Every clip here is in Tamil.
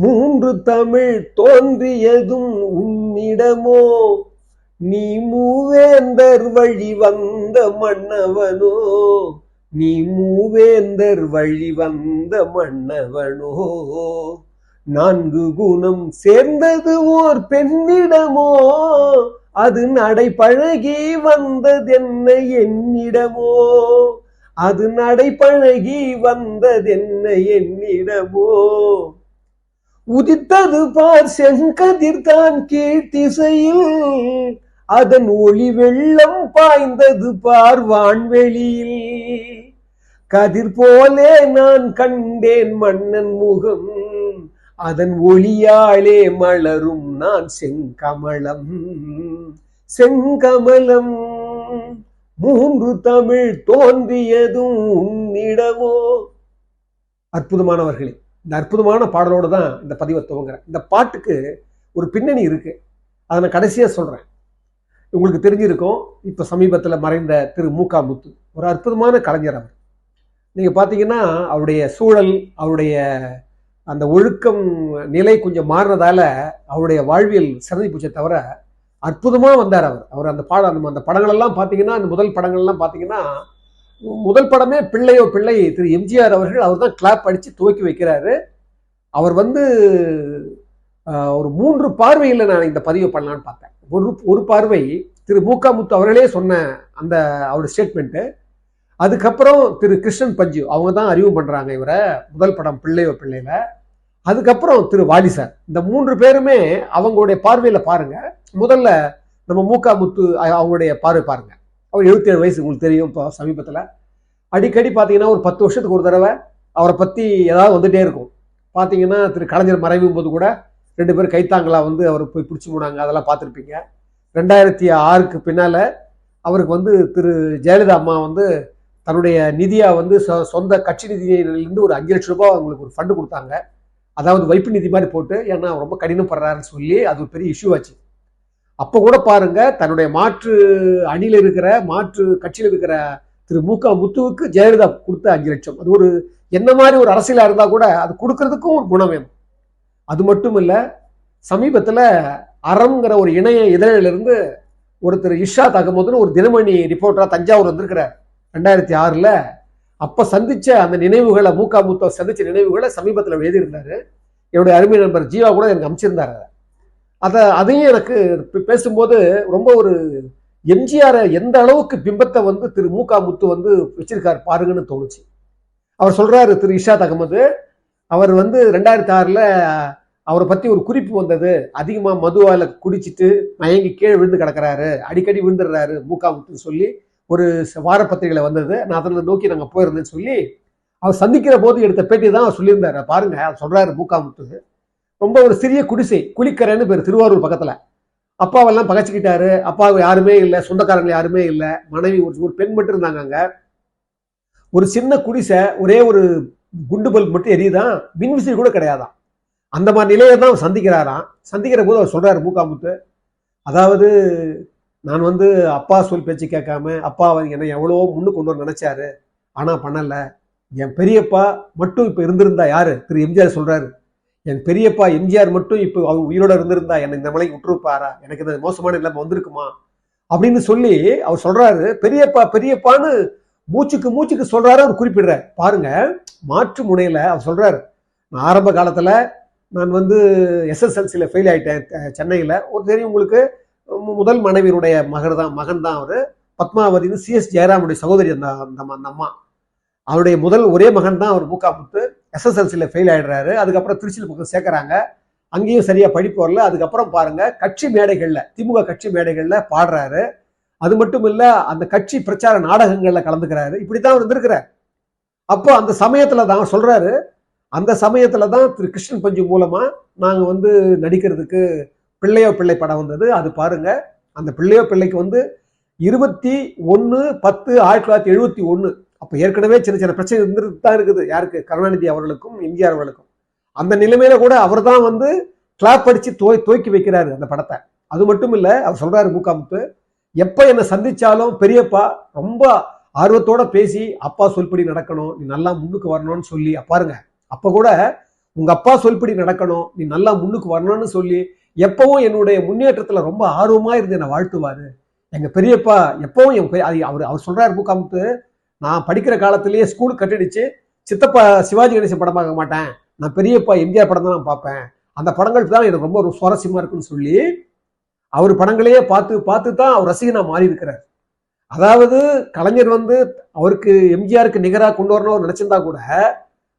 மூன்று தமிழ் தோன்றியதும் உன்னிடமோ? நீ மூவேந்தர் வழி வந்த மன்னவனோ? நீ மூவேந்தர் வழி வந்த மன்னவனோ? நான்கு குணம் சேர்ந்தது ஓர் பெண்ணிடமோ? அது நடை பழகி வந்ததென்ன என்னிடமோ? அது நடை பழகி வந்ததென்ன என்னிடமோ? உதித்தது பார் செங்கதிர்தான் கீழ்த்திசையில் அதன் ஒளி வெள்ளம் பாய்ந்தது பார் வான்வெளியில். கதிர் போலே நான் கண்டேன் மன்னன் முகம். அதன் ஒளியாலே மலரும் நான் செங்கமலம். செங்கமலம் மூன்று தமிழ் தோன்றியதும் உன்னிடமோ அற்புதமானவர்களே இந்த அற்புதமான பாடலோடு தான் இந்த பதிவை துவங்குறேன். இந்த பாட்டுக்கு ஒரு பின்னணி இருக்கு. அதை நான் கடைசியாக சொல்றேன். உங்களுக்கு தெரிஞ்சிருக்கும் இப்போ சமீபத்தில் மறைந்த திரு மூகா முத்து. ஒரு அற்புதமான கலைஞர் அவர். நீங்கள் பார்த்தீங்கன்னா அவருடைய சூழல் அவருடைய அந்த ஒழுக்கம் நிலை கொஞ்சம் மாறினதால அவருடைய வாழ்வியல் சிறந்து போச்சே தவிர அற்புதமாக வந்தார் அவர். அவர் அந்த பாடம் அந்த அந்த படங்களெல்லாம் பார்த்தீங்கன்னா அந்த முதல் படங்கள்லாம் பார்த்தீங்கன்னா முதல் படமே பிள்ளையோ பிள்ளை திரு எம்ஜிஆர் அவர்கள் அவர் தான் கிளாப் அடித்து துவக்கி வைக்கிறாரு. அவர் வந்து ஒரு மூன்று பார்வையில் நான் இந்த பதிவு பண்ணலான்னு பார்த்தேன். ஒரு ஒரு பார்வை திரு மூகா முத்து அவர்களே சொன்ன அந்த அவருடைய ஸ்டேட்மெண்ட்டு அதுக்கப்புறம் திரு கிருஷ்ணன் பஞ்சு அவங்க தான் அறிவு பண்ணுறாங்க இவரை முதல் படம் பிள்ளையோ பிள்ளையில. அதுக்கப்புறம் திரு வாலி சார். இந்த மூன்று பேருமே அவங்களுடைய பார்வையில் பாருங்கள் முதல்ல நம்ம மூகா முத்து அவங்களுடைய பார்வை பாருங்கள் அவர் எழுபத்தேழு வயசு உங்களுக்கு தெரியும் இப்போ சமீபத்தில். அடிக்கடி பார்த்தீங்கன்னா ஒரு பத்து வருஷத்துக்கு ஒரு தடவை அவரை பற்றி ஏதாவது வந்துட்டே இருக்கும். பார்த்தீங்கன்னா திரு கலைஞர் மறைவும் போது கூட ரெண்டு பேரும் கைத்தாங்களா வந்து அவர் போய் பிடிச்சி போனாங்க. அதெல்லாம் பார்த்துருப்பீங்க ரெண்டாயிரத்தி ஆறுக்கு பின்னால் அவருக்கு வந்து திரு ஜெயலலிதா அம்மா வந்து தன்னுடைய நிதியாக வந்து சொ- சொந்த கட்சி நிதியிலிருந்து ஒரு அஞ்சு லட்சம் ரூபாய் அவங்களுக்கு ஒரு ஃபண்டு கொடுத்தாங்க. அதாவது வைப்பு நிதி மாதிரி போட்டு ஏன்னா அவர் ரொம்ப கடினப்படுறாருன்னு சொல்லி அது ஒரு பெரிய இஷ்யூ ஆச்சு. அப்போ கூட பாருங்க தன்னுடைய மாற்று அணியில் இருக்கிற மாற்று கட்சியில் இருக்கிற திரு மூகா முத்துவுக்கு ஜெயலலிதா கொடுத்த அஞ்சு லட்சம். அது ஒரு என்ன மாதிரி ஒரு அரசியலாக இருந்தால் கூட அது கொடுக்கறதுக்கும் ஒரு குணம் வேணும். அது மட்டும் இல்லை சமீபத்தில் அறம்ங்கிற ஒரு இணைய இதழிலிருந்து ஒருத்தர் இஷாத் அகமதுன்னு ஒரு தினமணி ரிப்போர்ட்டராக தஞ்சாவூர் வந்திருக்கிறார். ரெண்டாயிரத்தி ஆறில் அப்போ சந்தித்த அந்த நினைவுகளை மூக்கா மூத்த சந்திச்ச நினைவுகளை சமீபத்தில் எழுதியிருந்தார் என்னுடைய அருமை நண்பர் ஜீவா கூட எனக்கு அமைச்சிருந்தார் அதை. அதையும் எனக்கு பேசும்போது ரொம்ப ஒரு எம்ஜிஆரை எந்த அளவுக்கு பிம்பத்தை வந்து திரு மூகா முத்து வந்து வச்சிருக்காரு பாருங்கன்னு தோணுச்சு. அவர் சொல்றாரு திரு இஷாத் அகமது அவர் வந்து ரெண்டாயிரத்தி ஆறில் அவரை பத்தி ஒரு குறிப்பு வந்தது. அதிகமா மதுவால குடிச்சிட்டு மயங்கி கீழே விழுந்து கிடக்கிறாரு. அடிக்கடி விழுந்துடுறாரு மூகா முத்துன்னு சொல்லி ஒரு வாரப்பத்திரிகையில் வந்தது. நான் அதில் நோக்கி நாங்கள் போயிருந்தேன்னு சொல்லி அவர் சந்திக்கிற போது எடுத்த பேட்டி தான் அவர் சொல்லியிருந்தார். பாருங்க அவர் சொல்றாரு மூகா முத்து. ரொம்ப ஒரு சிறிய குடிசை குளிக்கரைன்னு பேர் திருவாரூர் பக்கத்தில். அப்பாவெல்லாம் பகச்சிக்கிட்டாரு. அப்பாவு யாருமே இல்லை சொந்தக்காரங்க யாருமே இல்லை. மனைவி ஒரு ஒரு பெண் மட்டும் இருந்தாங்க அங்கே. ஒரு சின்ன குடிசை ஒரே ஒரு குண்டு பல்ப் மட்டும் எரியுதான் மின்விசிறி கூட கிடையாதான் அந்த மாதிரி நிலையை தான் சந்திக்கிறாராம். சந்திக்கிற போது அவர் சொல்கிறார் மூக்காமுத்து அதாவது நான் வந்து அப்பா சொல் பேச்சு கேட்காம அப்பா என்னை எவ்வளவோ முன்னு கொண்டு வர நினச்சாரு. ஆனால் பண்ணலை. என் பெரியப்பா மட்டும் இப்போ இருந்திருந்தா யார்? திரு எம்ஜிஆர் சொல்கிறாரு என் பெரியப்பா எம்ஜிஆர் மட்டும் இப்போ அவர் உயிரோட இருந்திருந்தா என்னை இந்த மலைக்கு விட்டுருப்பாரா? எனக்கு இந்த மோசமான நிலைமை வந்திருக்குமா? அப்படின்னு சொல்லி அவர் சொல்றாரு. பெரியப்பா பெரியப்பான்னு மூச்சுக்கு மூச்சுக்கு சொல்றாரு அவர் குறிப்பிடுறார். பாருங்க மாற்று முனையில அவர் சொல்றாரு. நான் ஆரம்ப காலத்துல நான் வந்து எஸ்எஸ்எல்சியில் ஃபெயில் ஆயிட்டேன் சென்னையில். ஒரு தெரியும் உங்களுக்கு முதல் மனைவியினுடைய மகர் தான் மகன் தான் அவர். பத்மாவதினு சிஎஸ் ஜெயராமுடைய சகோதரி அந்த அந்த அந்த அம்மா. அவருடைய முதல் ஒரே மகன் தான் அவர் மூக்கா முத்து. எஸ்எஸ்எல்சியில் ஃபெயில் ஆகிடுறாரு அதுக்கப்புறம் திருச்சியில் பக்கம் சேர்க்குறாங்க. அங்கேயும் சரியாக படிப்பு வரல. அதுக்கப்புறம் பாருங்கள் கட்சி மேடைகளில் திமுக கட்சி மேடைகளில் பாடுறாரு. அது மட்டும் இல்லை அந்த கட்சி பிரச்சார நாடகங்களில் கலந்துக்கிறாரு. இப்படித்தான் அவர் இருந்திருக்கிறார். அப்போ அந்த சமயத்தில் தான் சொல்கிறாரு அந்த சமயத்தில் தான் திரு கிருஷ்ணன் பஞ்சு மூலமாக நாங்கள் வந்து நடிக்கிறதுக்கு பிள்ளையோ பிள்ளை படம் வந்தது. அது பாருங்கள் அந்த பிள்ளையோ பிள்ளைக்கு வந்து இருபத்தி ஒன்று பத்து ஆயிரத்தி தொள்ளாயிரத்தி எழுபத்தி ஒன்று அப்போ ஏற்கனவே சின்ன சின்ன பிரச்சனை இருந்துட்டு தான் இருக்குது. யாருக்கு? கருணாநிதி அவர்களுக்கும் எம்ஜிஆர் அவர்களுக்கும். அந்த நிலைமையில கூட அவர் தான் வந்து கிளாப் அடிச்சு தோய் தோக்கி வைக்கிறாரு அந்த படத்தை. அது மட்டும் இல்லை அவர் சொல்றாரு மூக்காமுத்து எப்போ என்னை சந்திச்சாலும் பெரியப்பா ரொம்ப ஆர்வத்தோட பேசி அப்பா சொல்படி நடக்கணும் நீ நல்லா முன்னுக்கு வரணும்னு சொல்லி பாருங்க அப்போ கூட உங்க அப்பா சொல்படி நடக்கணும் நீ நல்லா முன்னுக்கு வரணும்னு சொல்லி எப்பவும் என்னுடைய முன்னேற்றத்துல ரொம்ப ஆர்வமா இருந்து என்னை வாழ்த்துவாரு. எங்க பெரியப்பா எப்பவும் என் அவர் அவர் சொல்றாரு முகாமுத்து நான் படிக்கிற காலத்திலேயே ஸ்கூல் கட்டிடுச்சு. சித்தப்பா சிவாஜி கணேசன் படம் பார்க்க மாட்டேன். நான் பெரியப்பா எம்ஜிஆர் படம் தான் நான் பார்ப்பேன். அந்த படங்கள் தான் எனக்கு ரொம்ப ஒரு சுவாரஸ்யமாக இருக்குன்னு சொல்லி அவர் படங்களையே பார்த்து பார்த்து தான் அவர் ரசிகனா மாறி இருக்கிறார். அதாவது கலைஞர் வந்து அவருக்கு எம்ஜிஆருக்கு நிகராக கொண்டு வரணும்னு நினைச்சிருந்தா கூட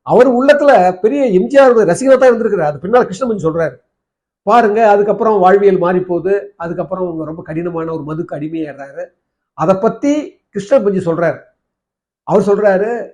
அவர் உள்ளத்துல பெரிய எம்ஜிஆர் ரசிகனா தான் இருந்திருக்கிறார். அது பின்னால் கிருஷ்ணமணி சொல்றாரு. பாருங்க அதுக்கப்புறம் வாழ்வியல் மாறி போகுது. அதுக்கப்புறம் அவங்க ரொம்ப கடினமான ஒரு மதுக்கு அடிமையாடுறாரு அதை பத்தி கிருஷ்ணபஞ்சி சொல்றாரு. அவர் சொல்கிறாரு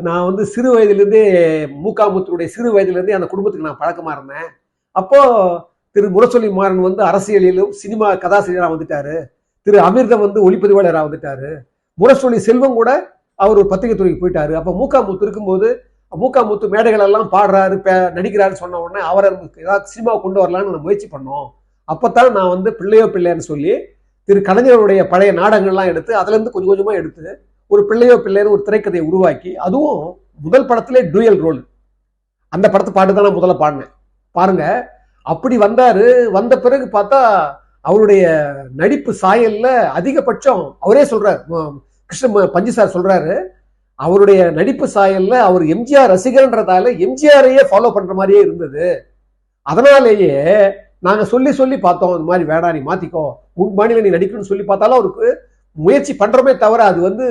நான் வந்து சிறு வயதிலேருந்தே மூக்காமுத்தருடைய சிறு வயதிலேருந்தே அந்த குடும்பத்துக்கு நான் பழக்கமாக இருந்தேன். அப்போது திரு முரசொலி மாறன் வந்து அரசியலிலும் சினிமா கதாசிரியராக வந்துட்டார். திரு அமிர்தம் வந்து ஒளிப்பதிவாளராக வந்துட்டார். முரசொலி செல்வம் கூட அவர் ஒரு பத்திரிகை துறைக்கு போயிட்டாரு. அப்போ மூக்காமுத்து இருக்கும்போது மூக்காமுத்து மேடைகள் எல்லாம் பாடுறாரு பே- நடிக்கிறாருன்னு சொன்ன உடனே அவரை ஏதாவது சினிமாவை கொண்டு வரலான்னு நான் முயற்சி பண்ணோம். அப்போத்தான் நான் வந்து பிள்ளையோ பிள்ளைன்னு சொல்லி திரு கலைஞருடைய பழைய நாடகங்கள்லாம் எடுத்து அதுலேருந்து கொஞ்சம் கொஞ்சமாக எடுத்து ஒரு பிள்ளையோ பிள்ளைன்னு ஒரு திரைக்கதையை உருவாக்கி அதுவும் முதல் படத்திலே டூயல் ரோல். அந்த படத்தை பாட்டு தான் நான் முதல்ல பாடினேன். பாருங்க அப்படி வந்தாரு. வந்த பிறகு பார்த்தா அவருடைய நடிப்பு சாயல்ல அதிகபட்சம் அவரே சொல்றாரு. கிருஷ்ண பஞ்சு சார் சொல்றாரு. அவருடைய நடிப்பு சாயல்ல அவர் எம்ஜிஆர் ரசிகர்ன்றதால எம்ஜிஆரையே ஃபாலோ பண்ற மாதிரியே இருந்தது. அதனாலேயே நாங்க சொல்லி சொல்லி பார்த்தோம் இந்த மாதிரி வேடா நீ மாத்திக்கோ. உன் மாநில நீ நடிக்கணும்னு சொல்லி பார்த்தாலும் அவருக்கு முயற்சி பண்ணுறோமே தவிர அது வந்து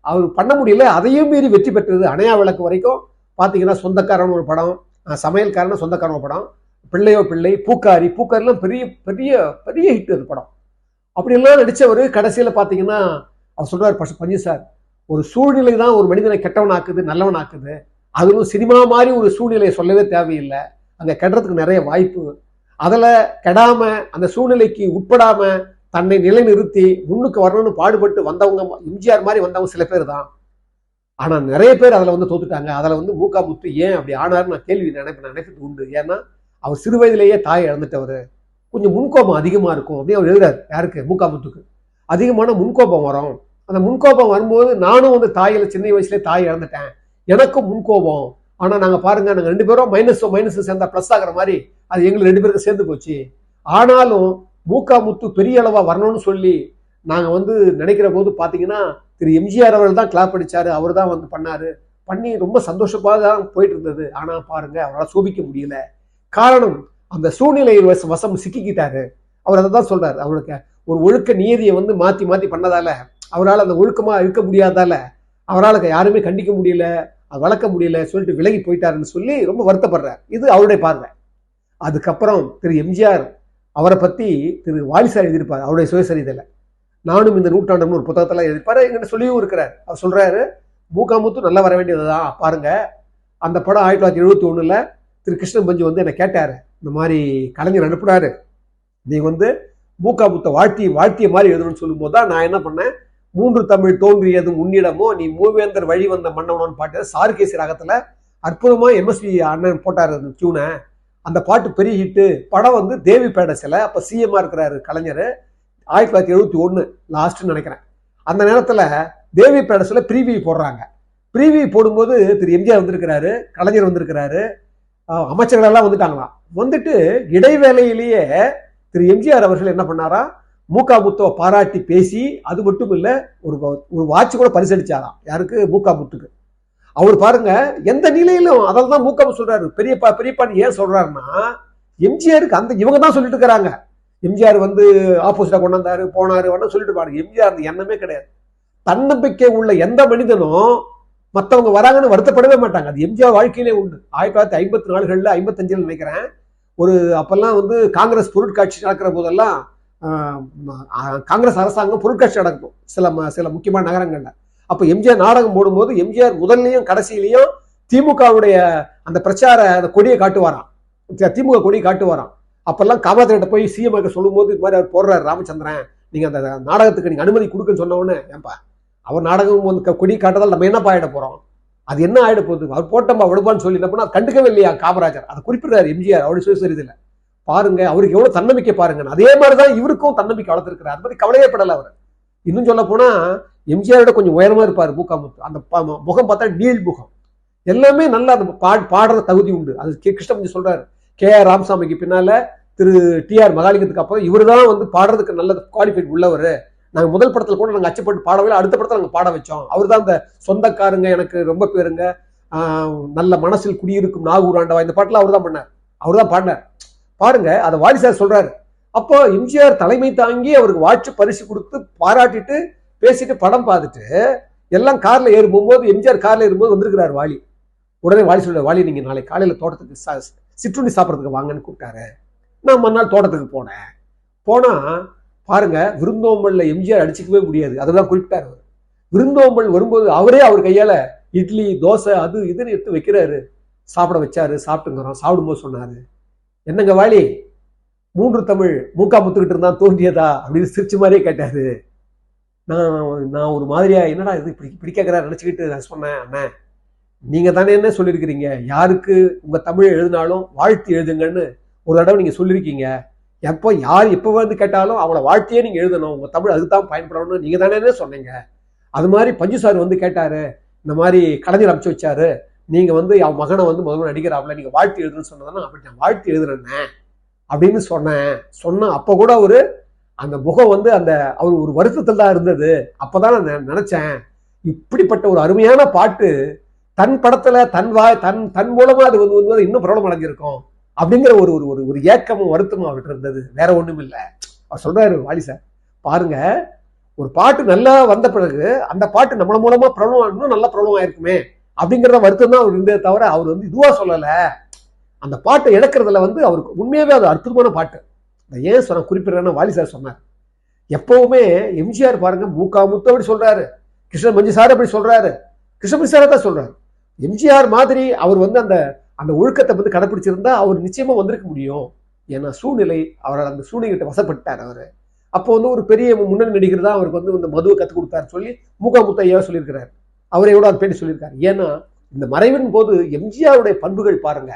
அவர் பண்ண முடியல. அதையும் மீறி வெற்றி பெற்றது அணையா விளக்கு வரைக்கும். பார்த்தீங்கன்னா சொந்தக்காரன் ஒரு படம் அஹ் சமையல்காரன் சொந்தக்காரன் ஒரு படம் பிள்ளையோ பிள்ளை பூக்காரி பூக்காரிலாம் பெரிய பெரிய பெரிய ஹிட் அது படம். அப்படியெல்லாம் நடித்தவர் கடைசியில் பார்த்தீங்கன்னா அவர் சொல்கிறார் பச- பஞ்சு சார் ஒரு சூழ்நிலை தான் ஒரு மனிதனை கெட்டவனாக்குது நல்லவனாக்குது. அதுவும் சினிமா மாதிரி ஒரு சூழ்நிலையை சொல்லவே தேவையில்லை. அங்கே கெடுறதுக்கு நிறைய வாய்ப்பு. அதில் கெடாமல் அந்த சூழ்நிலைக்கு உட்படாமல் தன்னை நிலைநிறுத்தி முன்னுக்கு வரணும்னு பாடுபட்டு வந்தவங்க எம்ஜிஆர் மாதிரி வந்தவங்க சில பேர் தான். ஆனா நிறைய பேர் அதில் வந்து தோத்துட்டாங்க. அதுல வந்து மூக்கா முத்து ஏன் அப்படி ஆனார்னு நான் கேள்வி நினைப்பு நினைப்பது உண்டு. ஏன்னா அவர் சிறு வயதிலேயே தாய் இழந்துட்டவர். கொஞ்சம் முன்கோபம் அதிகமா இருக்கும் அப்படின்னு அவர் எழுதுறாரு. யாருக்கு? மூக்கா முத்துக்கு அதிகமான முன்கோபம் வரும். அந்த முன்கோபம் வரும்போது நானும் வந்து தாயில சின்ன வயசுலேயே தாய் இழந்துட்டேன். எனக்கும் முன்கோபம். ஆனா நாங்க பாருங்க நாங்கள் ரெண்டு பேரும் மைனஸ் மைனஸ் சேர்ந்தா ப்ளஸ் ஆகிற மாதிரி அது எங்களுக்கு ரெண்டு பேருக்கு சேர்ந்து போச்சு. ஆனாலும் மூக்கா முத்து பெரிய அளவாக வரணும்னு சொல்லி நாங்கள் வந்து நினைக்கிற போது பார்த்தீங்கன்னா திரு எம்ஜிஆர் அவர்கள் தான் கிளாப் அடிச்சாரு. அவர் தான் வந்து பண்ணாரு. பண்ணி ரொம்ப சந்தோஷமாக தான் போயிட்டு இருந்தது. ஆனால் பாருங்கள் அவரால் சோபிக்க முடியல. காரணம் அந்த சூழ்நிலையில் வச- வசம் சிக்கிக்கிட்டாரு. அவர் அதை தான் சொல்கிறார் அவருக்கு ஒரு ஒழுக்க நியதியை வந்து மாற்றி மாற்றி பண்ணதால அவரால் அந்த ஒழுக்கமாக இருக்க முடியாதால அவரால் யாருமே கண்டிக்க முடியல அதை வளர்க்க முடியல சொல்லிட்டு விலகி போயிட்டாருன்னு சொல்லி ரொம்ப வருத்தப்படுறார். இது அவருடைய பார்வை. அதுக்கப்புறம் திரு எம்ஜிஆர் அவரை பற்றி திரு வாலிசார் எழுதியிருப்பார் அவருடைய சுயசரிதையில். நானும் இந்த நூற்றாண்டுன்னு ஒரு புத்தகத்தெல்லாம் எழுதிப்பாரு என்கிட்ட சொல்லியும் இருக்கிறார். அவர் சொல்கிறாரு மூக்காமுத்து நல்லா வர வேண்டியதுதான் பாருங்க. அந்த படம் ஆயிரத்தி தொள்ளாயிரத்தி எழுபத்தி ஒன்றில் திரு கிருஷ்ணன் பஞ்சு வந்து என்னை கேட்டார். இந்த மாதிரி கலைஞர் அனுப்புனாரு. நீ வந்து மூக்காமுத்தை வாழ்த்தி வாழ்த்திய மாதிரி எழுதணும்னு சொல்லும்போது தான் நான் என்ன பண்ணேன்? மூன்று தமிழ் தோன்றியது முன்னிடமோ நீ மூவேந்தர் வழி வந்த மன்னவனோன்னு பாட்டு சாருகேசி ராகத்தில் அற்புதமாக எம்எஸ்வி அண்ணன் போட்டார் அந்த டியூனை அந்த பாட்டு பெரிய ஹிட்டு படம் வந்து தேவி பேடஸில் அப்போ சிஎம்மாக இருக்கிறாரு கலைஞர். ஆயிரத்தி தொள்ளாயிரத்தி எழுபத்தி ஒன்று லாஸ்ட்னு நினைக்கிறேன். அந்த நேரத்தில் தேவி பேடஸில் ப்ரீவி போடுறாங்க. ப்ரீவி போடும்போது திரு எம்ஜிஆர் வந்திருக்கிறாரு. கலைஞர் வந்திருக்கிறாரு. அமைச்சர்களெல்லாம் அமைச்சர்கள் எல்லாம் வந்துட்டாங்களாம். வந்துட்டு இடைவேளையிலேயே திரு எம்ஜிஆர் அவர்கள் என்ன பண்ணாரா? மூக்கா முத்துவை பாராட்டி பேசி அது மட்டும் இல்லை ஒரு ஒரு வாட்ச் கூட பரிசளிச்சாராம். யாருக்கு? மூக்கா முத்துக்கு. அவர் பாருங்க எந்த நிலையிலும் அதில் தான் மூக்கம் சொல்றாரு. பெரியப்பா பெரியப்பான்னு ஏன் சொல்றாருன்னா எம்ஜிஆருக்கு அந்த இவங்க தான் சொல்லிட்டு இருக்கிறாங்க. எம்ஜிஆர் வந்து ஆப்போசிட்டா கொண்டாந்தாரு போனாரு வேணா சொல்லிட்டு பாருங்க எம்ஜிஆர் அந்த எண்ணமே கிடையாது. தன்னம்பிக்கை உள்ள எந்த மனிதனும் மற்றவங்க வராங்கன்னு வருத்தப்படவே மாட்டாங்க. அது எம்ஜிஆர் வாழ்க்கையிலே உண்டு. ஆயிரத்தி தொள்ளாயிரத்தி ஐம்பத்தி நாலுகளில் ஐம்பத்தஞ்சில் நினைக்கிறேன் ஒரு அப்பெல்லாம் வந்து காங்கிரஸ் பொருட்காட்சி நடக்கிற போதெல்லாம் காங்கிரஸ் அரசாங்கம் பொருட்காட்சி நடக்கும். சில ம- சில முக்கியமான நகரங்களில். அப்போ எம்ஜிஆர் நாடகம் போடும்போது எம்ஜிஆர் முதல்லையும் கடைசியிலையும் திமுகவுடைய அந்த பிரச்சார அந்த கொடியை காட்டுவாராம். திமுக கொடியை காட்டுவாராம். அப்பெல்லாம் காமராஜர்கிட்ட போய் சிஎம் சொல்லும்போது இது மாதிரி அவர் போடுறாரு ராமச்சந்திரன். நீங்க அந்த நாடகத்துக்கு நீங்க அனுமதி கொடுக்குன்னு சொன்ன ஏன்பா அவர் நாடகம் வந்து க- கொடி காட்டுறதால் நம்ம என்னப்பா ஆகிட போறோம்? அது என்ன ஆகிட போகுது? அவர் போட்டோம்பா விடுப்பான்னு சொல்லி என்ன கண்டுக்கவே இல்லையா காமராஜர்? அதை குறிப்பிடுறாரு எம்ஜிஆர் அவருடைய சுயசரிதில் பாருங்க அவருக்கு எவ்வளவு தன்னம்பிக்கை பாருங்க அதே மாதிரி தான் இவருக்கும் தன்னம்பிக்கை வளர்த்துருக்கிறார். அது மாதிரி கவலையே படல அவர். இன்னும் சொல்ல போனால் எம்ஜிஆரோட கொஞ்சம் உயரமா இருப்பார் மூக்காமுத்து அந்த முகம் பார்த்தா நீள் முகம். எல்லாமே நல்லா அந்த பா பாடுற தகுதி உண்டு. அது கே கிருஷ்ணமஞ்சி சொல்கிறார் கே ஆர் ராமசாமிக்கு பின்னால் திரு டிஆர் மகாலிங்கத்துக்கு அப்புறம் இவர் தான் வந்து பாடுறதுக்கு நல்ல குவாலிஃபைட் உள்ளவர். நாங்கள் முதல் படத்தில் கூட நாங்கள் அச்சப்பட்டு பாடவே அடுத்த படத்தில் நாங்கள் பாட வச்சோம். அவர் தான் அந்த சொந்தக்காரங்க எனக்கு ரொம்ப பேருங்க. நல்ல மனசில் குடியிருக்கும் நாகூர் ஆண்டவா. இந்த பாட்டில் அவர் தான் பண்ணார் அவர் தான் பாடினார். பாருங்க அதை வாரிசார் சொல்றாரு. அப்போ எம்ஜிஆர் தலைமை தாங்கி அவருக்கு வாட்சி பரிசு கொடுத்து பாராட்டிட்டு பேசிட்டு படம் பார்த்துட்டு எல்லாம் காரில் ஏறும் போகும்போது எம்ஜிஆர் காரில் ஏறும்போது வந்திருக்கிறார் வாலி. உடனே வாலி சொல்ற வாலி நீங்கள் நாளை காலையில் தோட்டத்துக்கு சா- சிற்றுண்டி சாப்பிட்றதுக்கு வாங்கன்னு கூப்பிட்டாரு. நான் மறுநாள் தோட்டத்துக்கு போனேன். போனால் பாருங்க விருந்தோம்பலில் எம்ஜிஆர் அடிச்சுக்கவே முடியாது. அதெல்லாம் குறிப்பிட்டார் அவர். விருந்தோம்பல் வரும்போது அவரே அவர் கையால் இட்லி தோசை அது இதுன்னு எடுத்து வைக்கிறாரு. சாப்பிட வச்சாரு சாப்பிட்டுங்கிறோம். சாப்பிடும்போது சொன்னார் என்னங்க வாலி மூன்று தமிழ் மூக்கா முத்துக்கிட்டு இருந்தான் தோன்றியதா? அப்படின்னு சிரிச்சு மாதிரியே கேட்டாரு. நான் நான் ஒரு மாதிரியா என்னடா இது இப்படி இப்படி நினச்சிக்கிட்டு நான் சொன்னேன் அண்ணன் நீங்கள் தானே என்ன சொல்லியிருக்கிறீங்க யாருக்கு உங்கள் தமிழ் எழுதினாலும் வாழ்த்து எழுதுங்கன்னு ஒரு தடவை நீங்கள் சொல்லியிருக்கீங்க எப்போ யார் எப்போ வந்து கேட்டாலும் அவங்கள வாழ்த்தியே நீங்கள் எழுதணும். உங்கள் தமிழ் அதுக்கு தான் பயன்படணும்னு நீங்கள் தானே என்ன சொன்னீங்க? அது மாதிரி பஞ்சு சார் வந்து கேட்டார் இந்த மாதிரி கலைஞர் அமைச்சு வச்சாரு. நீங்கள் வந்து அவன் மகனை வந்து முதல்ல நடிக்கிறாப்புல நீங்கள் வாழ்த்து எழுதுன்னு சொன்னதானே அப்படி நான் வாழ்த்து எழுதுறேன்னே அப்படின்னு சொன்னேன். சொன்ன அப்போ கூட ஒரு அந்த முகம் வந்து அந்த அவர் ஒரு வருத்தத்தில் தான் இருந்தது. அப்போதான் நான் நெ- இப்படிப்பட்ட ஒரு அருமையான பாட்டு தன் படத்துல தன் வாய் தன் தன் மூலமா அது வந்து வந்து இன்னும் பிரபலம் அடைஞ்சிருக்கும் அப்படிங்கிற ஒரு ஒரு ஒரு ஒரு ஏக்கமும் வருத்தமும் அவர்கிட்ட இருந்தது. வேற ஒன்றும் இல்லை. அவர் சொல்றாரு வாலி சார் பாருங்க ஒரு பாட்டு நல்லா வந்த பிறகு அந்த பாட்டு நம்மள மூலமா பிரபலம் இன்னும் நல்லா பிரபலம் ஆயிருக்குமே அப்படிங்கிறத வருத்தம் தான் அவர் இருந்ததே தவிர அவர் வந்து இதுவா சொல்லலை. அந்த பாட்டை இழக்கிறதுல வந்து அவருக்கு உண்மையாவே அது அற்புதமான பாட்டு. நான் ஏன் சொன்ன குறிப்பிடுறேன்னா வாலி சார் சொன்னார். எப்பவுமே எம்ஜிஆர் பாருங்க மூக்கா முத்து அப்படி சொல்றாரு. கிருஷ்ணன் மஞ்சி சார் அப்படி சொல்றாரு. கிருஷ்ணமணி சாரை தான் சொல்றாரு. எம்ஜிஆர் மாதிரி அவர் வந்து அந்த அந்த ஒழுக்கத்தை வந்து கடைப்பிடிச்சிருந்தா அவர் நிச்சயமா வந்திருக்க முடியும். ஏன்னா சூழ்நிலை அவர் அந்த சூழ்நிலைகிட்ட வசப்பட்டார் அவர். அப்போ வந்து ஒரு பெரிய முன்னணி நடிகர் தான் அவருக்கு வந்து இந்த மதுவை கற்றுக் கொடுத்தாரு சொல்லி மூகா முத்து ஐயா சொல்லியிருக்கிறார். அவரை விட அது பேட்டி சொல்லியிருக்காரு. ஏன்னா இந்த மறைவின் போது எம்ஜிஆருடைய பண்புகள் பாருங்க.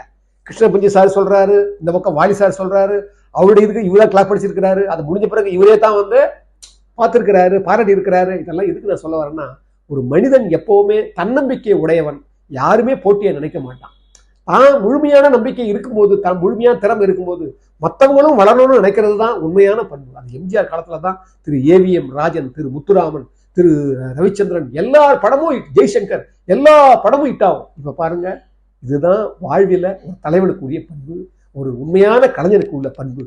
கிருஷ்ணபுஞ்சி சார் சொல்றாரு இந்த பக்கம் வாலி சார் சொல்றாரு அவருடைய இதுக்கு இவரா கிளாப் படிச்சிருக்கிறாரு அது முடிஞ்ச பிறகு இவரே தான் வந்து பார்த்துருக்கிறாரு பாராட்டி இருக்கிறாரு. இதெல்லாம் எதுக்கு நான் சொல்ல வரேன்னா ஒரு மனிதன் எப்பவுமே தன்னம்பிக்கை உடையவன் யாருமே போட்டியை நினைக்க மாட்டான். தான் முழுமையான நம்பிக்கை இருக்கும்போது தான் முழுமையான திறமை இருக்கும்போது மற்றவங்களும் வளரணும்னு நினைக்கிறது தான் உண்மையான பண்பு. அது எம்ஜிஆர் காலத்துல தான் திரு ஏவிஎம் ராஜன் திரு முத்துராமன் திரு ரவிச்சந்திரன் எல்லா படமும் ஜெய்சங்கர் எல்லா படமும் ஹிட் ஆகும். இப்ப பாருங்க இதுதான் வாழ்வில் ஒரு தலைவனுக்குரிய பண்பு ஒரு உண்மையான கலைஞனுக்கு உள்ள பண்பு.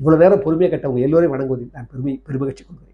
இவ்வளோ நேரம் பொறுமையாக கட்டவங்க எல்லோரையும் வணங்குவதில் நான் பெருமை பெருமகிழ்ச்சி கொள்கிறேன்.